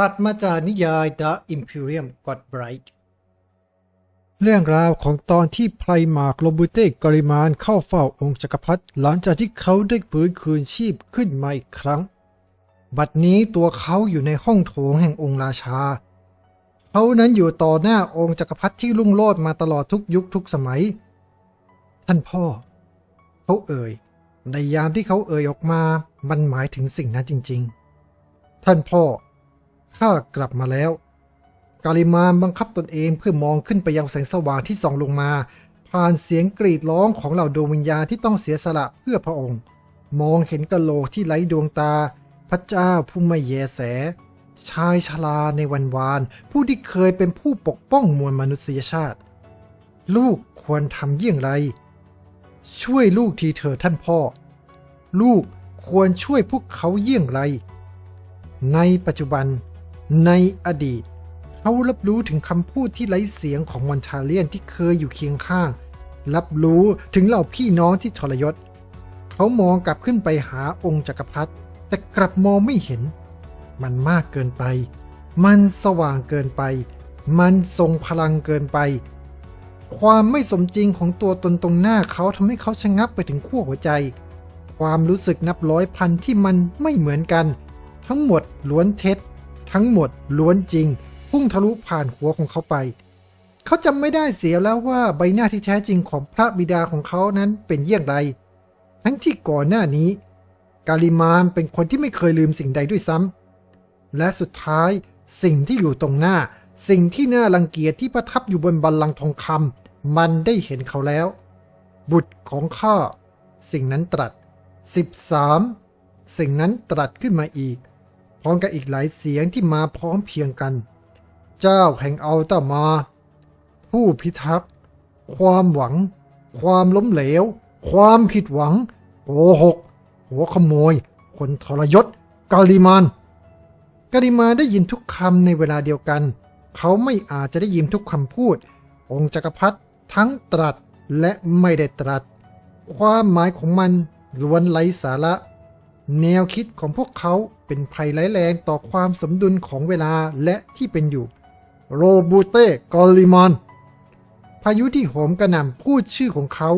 ตัดมาจากนิยาย The Imperium God Bright เรื่องราวของตอนที่ไพรมาร์กโลบูเต้กริมานเข้าเฝ้าองค์จักรพรรดิหลังจากที่เขาได้ฟื้นคืนชีพขึ้นมาอีกครั้ง บัดนี้ตัวเขาอยู่ในห้องโถงแห่งองค์ราชา เขานั้นอยู่ต่อหน้าองค์จักรพรรดิที่รุ่งโรจน์มาตลอดทุกยุคทุกสมัย ท่านพ่อ เขาเอ่ย ในยามที่เขาเอ่ยออกมา มันหมายถึงสิ่งนั้นจริง ๆ ท่านพ่อ ข้ากลับมาแล้ว กาลิมานบังคับตนเองเพื่อมองขึ้นไปยังแสงสว่างที่ส่องลงมา ผ่านเสียงกรีดร้องของเหล่าดวงวิญญาณที่ต้องเสียสละเพื่อพระองค์ มองเห็นกะโหลกที่ไร้ดวงตา พระเจ้าผู้ไม่แยแส ชายชราในวันวาน ผู้ที่เคยเป็นผู้ปกป้องมวลมนุษยชาติ ลูกควรทำเยี่ยงไร ช่วยลูกทีเถิดท่านพ่อ ลูกควรช่วยพวกเขาเยี่ยงไร ในปัจจุบัน ในอดีต เขารับรู้ถึงคำพูดที่ไร้เสียงของมอนทาเลียนที่เคยอยู่เคียงข้าง รับรู้ถึงเหล่าพี่น้องที่ทรยศ เขามองกลับขึ้นไปหาองค์จักรพรรดิแต่กลับมองไม่เห็น มันมากเกินไป มันสว่างเกินไป มันทรงพลังเกินไป ความไม่สมจริงของตัวตนตรงหน้าเขาทำให้เขาชะงักไปถึงขั้วหัวใจ ความรู้สึกนับร้อยพันที่มันไม่เหมือนกัน ทั้งหมดล้วนเท็จ ทั้งหมดล้วนจริง พุ่งทะลุผ่านหัวของเขาไป เขาจำไม่ได้เสียแล้วว่าใบหน้าที่แท้จริงของพระบิดาของเขานั้นเป็นเยี่ยงไร ทั้งที่ก่อนหน้านี้ กาลิมานเป็นคนที่ไม่เคยลืมสิ่งใดด้วยซ้ำและสุดท้ายสิ่งที่อยู่ตรงหน้า สิ่งที่น่ารังเกียจที่ประทับอยู่บนบัลลังก์ทองคำมันได้เห็นเขาแล้ว บุตรของข้าสิ่งนั้นตรัส 13 สิ่งนั้นตรัสขึ้นมาอีก ร้อมกับอีกหลายเสียงที่มาพร้อมเพียงกัน เจ้าแห่งอัลตามา ผู้พิทักษ์ ความหวัง ความล้มเหลว ความผิดหวังโกหก หัวขโมย คนทรยศกาลิมานกาลิมานได้ยินทุกคำในเวลาเดียวกัน เขาไม่อาจจะได้ยินทุกคำพูด องค์จักรพรรดิทั้งตรัสและไม่ได้ตรัส ความหมายของมันล้วนไร้สาระ แนวคิดของพวกเขาเป็นภัยร้ายแรงต่อความสมดุลของเวลาและที่เป็นอยู่ โรบูเต้กอลิมอน พายุที่โหมกระหน่ำพูดชื่อของเขา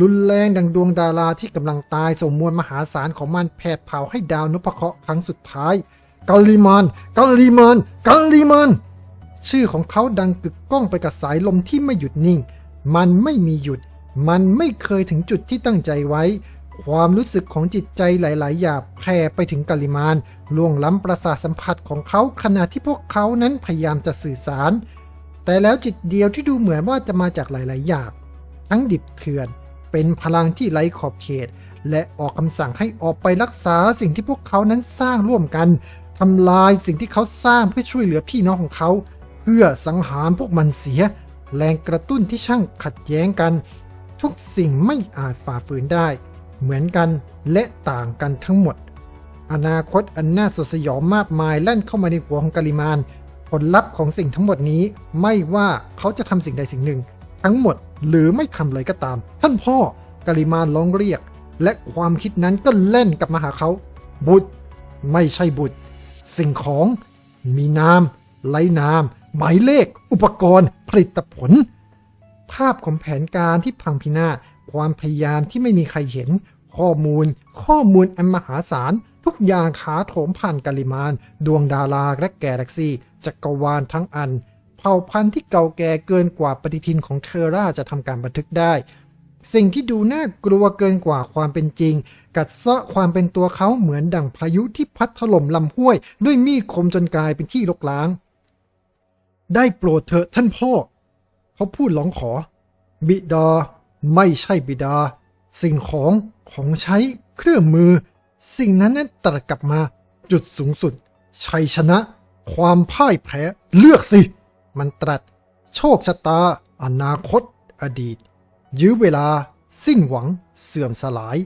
รุนแรงดังดวงดาราที่กำลังตายส่งมวลมหาศาลของมันแผดเผาให้ดาวนพเคราะห์ครั้งสุดท้ายกาลิมานกาลิมานกาลิมานชื่อของเขาดังกึกก้องไปกับสายลมที่ไม่หยุดนิ่ง มันไม่มีหยุด มันไม่เคยถึงจุดที่ตั้งใจไว้ ความรู้สึกของจิตใจหลาย ๆ อย่างแผ่ไปถึงกาลิมานล่วงล้ำประสาทสัมผัสของเขาขณะที่พวกเขานั้นพยายามจะสื่อสาร แต่แล้วจิตเดียวที่ดูเหมือนว่าจะมาจากหลาย ๆ อย่างทั้งดิบเถื่อน เป็นพลังที่ไร้ขอบเขต และออกคำสั่งให้ออกไปรักษาสิ่งที่พวกเขานั้นสร้างร่วมกันทำลายสิ่งที่เขาสร้างเพื่อช่วยเหลือพี่น้องของเขา เพื่อสังหารพวกมันเสีย แรงกระตุ้นที่ช่างขัดแย้งกัน ทุกสิ่งไม่อาจฝ่าฝืนได้ เหมือนกันและต่างกันทั้งหมด อนาคตอันน่าสดสยองมากมายแล่นเข้ามาในหัวของกาลิมาน ผลลัพธ์ของสิ่งทั้งหมดนี้ไม่ว่าเขาจะทำสิ่งใดสิ่งหนึ่ง ทั้งหมดหรือไม่ทำเลยก็ตาม ท่านพ่อกาลิมานร้องเรียก และความคิดนั้นก็เล่นกลับมาหาเขา บุตร ไม่ใช่บุตร สิ่งของมีนามไร้นาม หมายเลข อุปกรณ์ ผลิตผล ภาพของแผนการที่พังพินาศความพยายามที่ไม่มีใครเห็น ข้อมูล ข้อมูลอันมหาศาล ทุกอย่างถาโถมผ่านกาลิมาน ดวงดาราและแกแล็กซี่จักรวาลทั้งอัน เผ่าพันธุ์ที่เก่าแก่เกินกว่าปฏิทินของเทอร่าจะทำการบันทึกได้ สิ่งที่ดูน่ากลัวเกินกว่าความเป็นจริง กัดเซาะความเป็นตัวเขาเหมือนดั่งพายุที่พัดถล่มลำห้วย ด้วยมีดคมจนกลายเป็นที่รกร้าง ได้โปรดเถอะท่านพ่อ เขาพูดร้องขอ บิดา ไม่ใช่บิดา สิ่งของของใช้เครื่องมือ สิ่งนั้นนั้นตรัสกลับมาจุดสูงสุด ชัยชนะ ความพ่ายแพ้เลือกสิ มันตรัส โชคชะตา อนาคต อดีต ยื้อเวลา สิ้นหวัง เสื่อมสลาย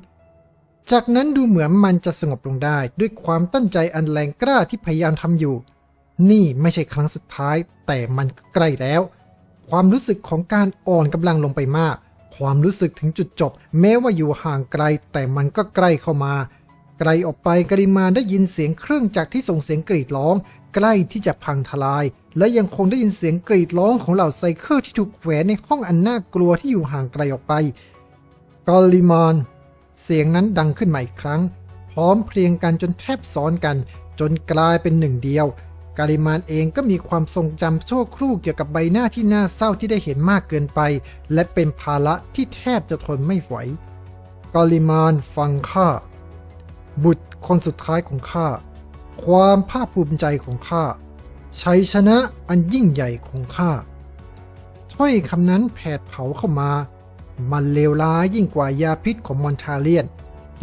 จากนั้นดูเหมือนมันจะสงบลงได้ด้วยความตั้งใจอันแรงกล้าที่พยายามทำอยู่ นี่ไม่ใช่ครั้งสุดท้าย แต่มันใกล้แล้ว ความรู้สึกของการอ่อนกำลังลงไปมาก ความรู้สึกถึงจุดจบ แม้ว่าอยู่ห่างไกล แต่มันก็ใกล้เข้ามา ไกลออกไปกริมานได้ยินเสียงเครื่องจักรที่ส่งเสียงกรีดร้อง ใกล้ที่จะพังทลาย และยังคงได้ยินเสียงกรีดร้องของเหล่าไซเคิลที่ถูกแขวนในห้องอันน่ากลัวที่อยู่ห่างไกลออกไปกอลิมานเสียงนั้นดังขึ้นมาอีกครั้ง พร้อมเพรียงกันจนแทบซ้อนกัน จนกลายเป็นหนึ่งเดียว กาลิมานเองก็มีความทรงจำชั่วครู่เกี่ยวกับใบหน้าที่น่าเศร้าที่ได้เห็นมากเกินไป และเป็นภาระที่แทบจะทนไม่ไหวกาลิมานฟังข้า บุตรคนสุดท้ายของข้า ความภาคภูมิใจของข้าชัยชนะอันยิ่งใหญ่ของข้าถ้อยคำนั้นแผดเผาเข้ามา มันเลวร้ายยิ่งกว่ายาพิษของมอนทาเลียน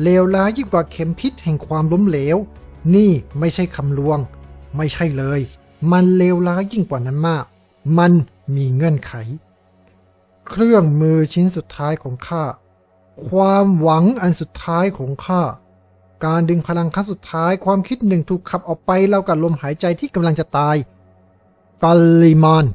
เลวร้ายยิ่งกว่าเข็มพิษแห่งความล้มเหลว นี่ไม่ใช่คำลวง ไม่ใช่เลย มันเลวร้ายยิ่งกว่านั้นมาก มันมีเงื่อนไข เครื่องมือชิ้นสุดท้ายของข้า ความหวังอันสุดท้ายของข้า การดึงพลังครั้งสุดท้ายความคิดหนึ่งถูกขับออกไปเรากับลมหายใจที่กำลังจะตายกัลลิมาน